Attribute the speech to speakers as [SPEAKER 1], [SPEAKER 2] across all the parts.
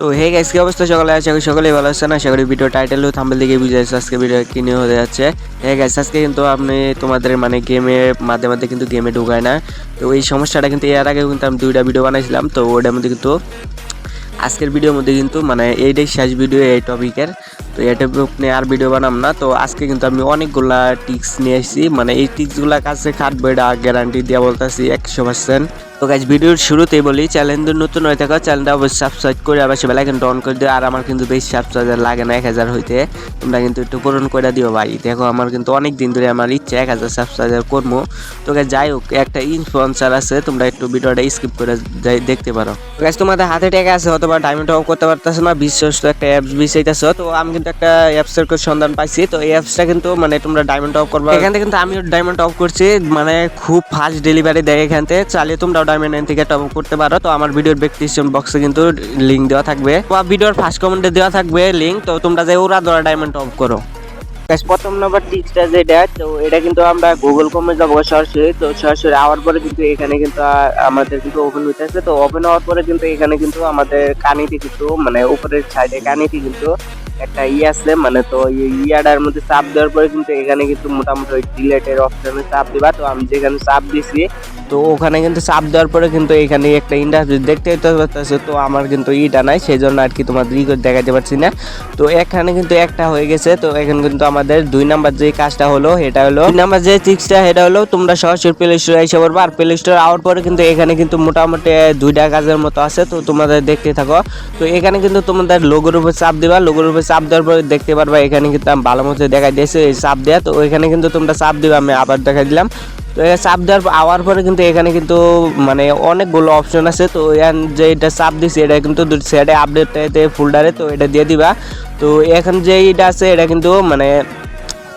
[SPEAKER 1] তো hey guys কি অবস্থা? সকালে আশা করি সকলেই ভালো আছেন। আশা করি ভিডিও টাইটেল ও থাম্বেল দিকে বুঝে যাচ্ছে আজকে ভিডিও কি নিয়ে হতে যাচ্ছে। হে গাইস আজকে কিন্তু আপনি তোমাদের মানে গেমে মাঝে মাঝে কিন্তু গেমে ঢুকায় না। তো, এই সমস্যাটা কিন্তু এর আগে কিন্তু আমি দুইটা ভিডিও বানাইছিলাম। তো ওটার মধ্যে কিন্তু আজকের ভিডিওর মধ্যে কিন্তু মানে এইটাই শেষ ভিডিও এই টপিকের তো, এই টপিক নিয়ে আর ভিডিও বানাম না। তো, আজকে কিন্তু আমি অনেকগুলা টিক্স নিয়ে এসেছি মানে এই টিক্সগুলা কাছে খাটবে এটা গ্যারান্টি দিয়ে বলতেছি, একশো পার্সেন্ট তো গাইজ ভিডিওর শুরুতেই বলি চ্যানেল নতুন হয়ে থাকো চ্যানেলটা অবশ্যই সাবস্ক্রাইব করে আবার সে বেলাইকন অন করে দিও। আর আমার কিন্তু বেশি সাবস্ক্রাইবার লাগে না এক হাজার হইতে। তোমরা কিন্তু একটু পূরণ করে দিও ভাই। দেখো আমার কিন্তু অনেক দিন ধরে আমার ইচ্ছা এক হাজার সাবস্ক্রাইবার করব। তো guys, যাই হোক একটা ইনফ্লুয়েন্সার আছে তোমরা একটু ভিডিওটা স্কিপ করে দেখতে পারো। গাইজ তোমাদের হাতে টাকা আছে অথবা ডায়মন্ড অফ করতে পারতেছো না বিশ্বস্ত একটা অ্যাপস বিষয়তেছো তো আমি কিন্তু একটা অ্যাপসের সন্ধান পাইছি। তো এই অ্যাপসটা কিন্তু মানে তোমরা ডায়মন্ড অফ করবা। এখান থেকে কিন্তু আমিও ডায়মন্ড অফ করছি। মানে খুব ফাস্ট ডেলিভারি দেয় এখান থেকে। চালিয়ে তোমরাও ডায়মন্ড থেকে টপ আপ করতে পারো। তো আমার ভিডিওর ডেসক্রিপশন বক্সে কিন্তু লিঙ্ক দেওয়া থাকবে। তো ভিডিওর ফার্স্ট কমেন্টে দেওয়া থাকবে লিঙ্ক তো তোমরা যে ওরা ধরা ডায়মন্ড অফ করো। Guys, প্রথম নম্বর টিপসটা যেটা তো এটা কিন্তু আমরা গুগল কমে যাব সরাসরি। তো সরাসরি আওয়ার পরে কিন্তু এখানে কিন্তু আমাদের কিন্তু ওপেন হইতেছে তো ওপেন হওয়ার পরে কিন্তু এখানে কিন্তু আমাদের কানিতে কিন্তু মানে উপরের সাইডে কানিতে কিন্তু একটা ই আছে মানে তো ইয়াটার মধ্যে চাপ দেওয়ার পরে কিন্তু এখানে কিন্তু মোটামুটি ওই ডিলেটের অপশনে চাপ দিবা। তো আমি যেখানে চাপ দিছি তো ওখানে কিন্তু চাপ দেওয়ার পরে কিন্তু এখানে একটা ইন্ডাস্ট্রি দেখতে পাচ্ছে তো আমার কিন্তু ইটা নাই সেই জন্য আর কি তোমাদের ই করে দেখাতে পারছি না। তো এখানে কিন্তু একটা হয়ে গেছে, তো এখানে কিন্তু আমাদের দুই নাম্বার যে কাজটা হলো এটা হলো দুই নাম্বার যে টিক্সটা এটা হলো তোমরা সরাসরি প্লে স্টোরে এসে পড়বা, আর প্লে স্টোর আওয়ার পরে কিন্তু এখানে কিন্তু মোটামুটি দুইটা কাজের মতো আছে, তো তোমাদের দেখতে থাকো। তো এখানে কিন্তু তোমাদের লোগোর উপর চাপ দিবা লোগোর উপর চাপ দেওয়ার পরে দেখতে পারবা, এখানে কিন্তু ভালো মতো দেখা দিয়েছে, এই চাপ দেওয়া তো এখানে কিন্তু তোমরা চাপ দিবা, আমি আবার দেখা দিলাম। তো চাপ দেওয়ার আওয়ার পরে কিন্তু এখানে কিন্তু মানে অনেকগুলো অপশন আছে। তো এখান যে এটা চাপ দিছি, এটা কিন্তু সাইডে আপডেট ফোল্ডারে তো এটা দিয়ে দিবা। তো এখন যে এটা আছে, এটা কিন্তু মানে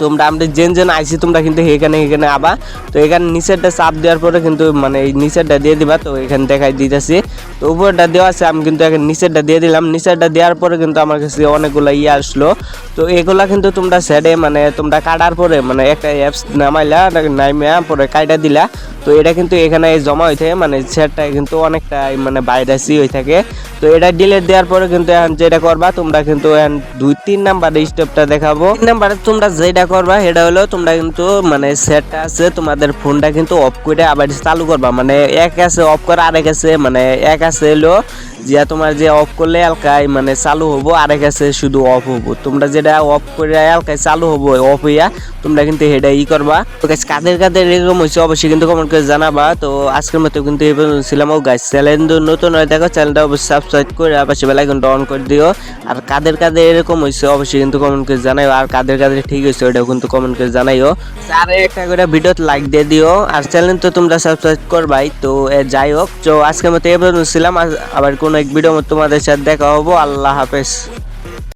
[SPEAKER 1] তোমরা আমরা জেন জেন আইসি তোমরা কিন্তু এখানে এখানে আবা। তো এখানে নিচেরটা চাপ দেওয়ার পরে কিন্তু মানে এই নিচেরটা দিয়ে দিবা, তো এখানে দেখাই দিতেছি। তো উপরটা দেওয়া আছে, আমি কিন্তু এখন নিচেরটা দিয়ে দিলাম। নিচেরটা দেওয়ার পরে কিন্তু আমার কাছে অনেকগুলো ইয়ে আসলো। তো এগুলা কিন্তু তোমরা সেডে মানে তোমরা কাটার পরে মানে একটা অ্যাপস নামাইলা নামিয়া পরে কাইটা দিলা। তো এটা কিন্তু এখানে জমা হয়ে থাকে মানে সেটটা কিন্তু অনেকটা মানে ভাইরাসই হয়ে থাকে। তো এটা ডিলেট দেওয়ার পরে কিন্তু এখন যেটা করবা, তোমরা কিন্তু দুই, তিন নাম্বার স্টেপটা দেখাবো। তিন নাম্বারে তোমরা যেটা করবা, সেটা হলো তোমরা কিন্তু মানে সেটটা আছে, তোমাদের ফোনটা কিন্তু অফ করে আবার চালু করবা। মানে এক আছে অফ করা, আরেক আছে মানে এক আছে হলো যে তোমার যে অফ করলে এলকায় মানে চালু হব, আরেক আছে শুধু অফ হব। তোমরা যেটা অফ করে এলকায় চালু হব অফ হইয়া তোমরা কিন্তু এটা ই করবা। তো গাছ কাদের কাদের এরকম হয়েছে অবশ্যই কিন্তু কমেন্ট করে জানাবা। তো আজকের মতো কিন্তু এই পর্যন্ত ছিলাম। ও গাছ চ্যানেল নতুন হয়ে, দেখো চ্যানেলটা অবশ্যই সাবস্ক্রাইব করে পাশে বেলাইকনটা অন করে দিও। আর কাদের কাদের এরকম হয়েছে অবশ্যই কিন্তু কমেন্ট করে জানাইও। আর কাদের কাদের ঠিক হয়েছে ওটাও কিন্তু কমেন্ট করে জানাইও। আর একটা করে ভিডিও লাইক দিয়ে দিও। আর চ্যানেল তো তোমরা সাবস্ক্রাইব করবাই। তো যাই হোক। তো আজকের মতো এই পর্যন্ত ছিলাম। আর আবার কোনো এক ভিডিও তোমাদের সাথে দেখা হব। আল্লাহ হাফেজ।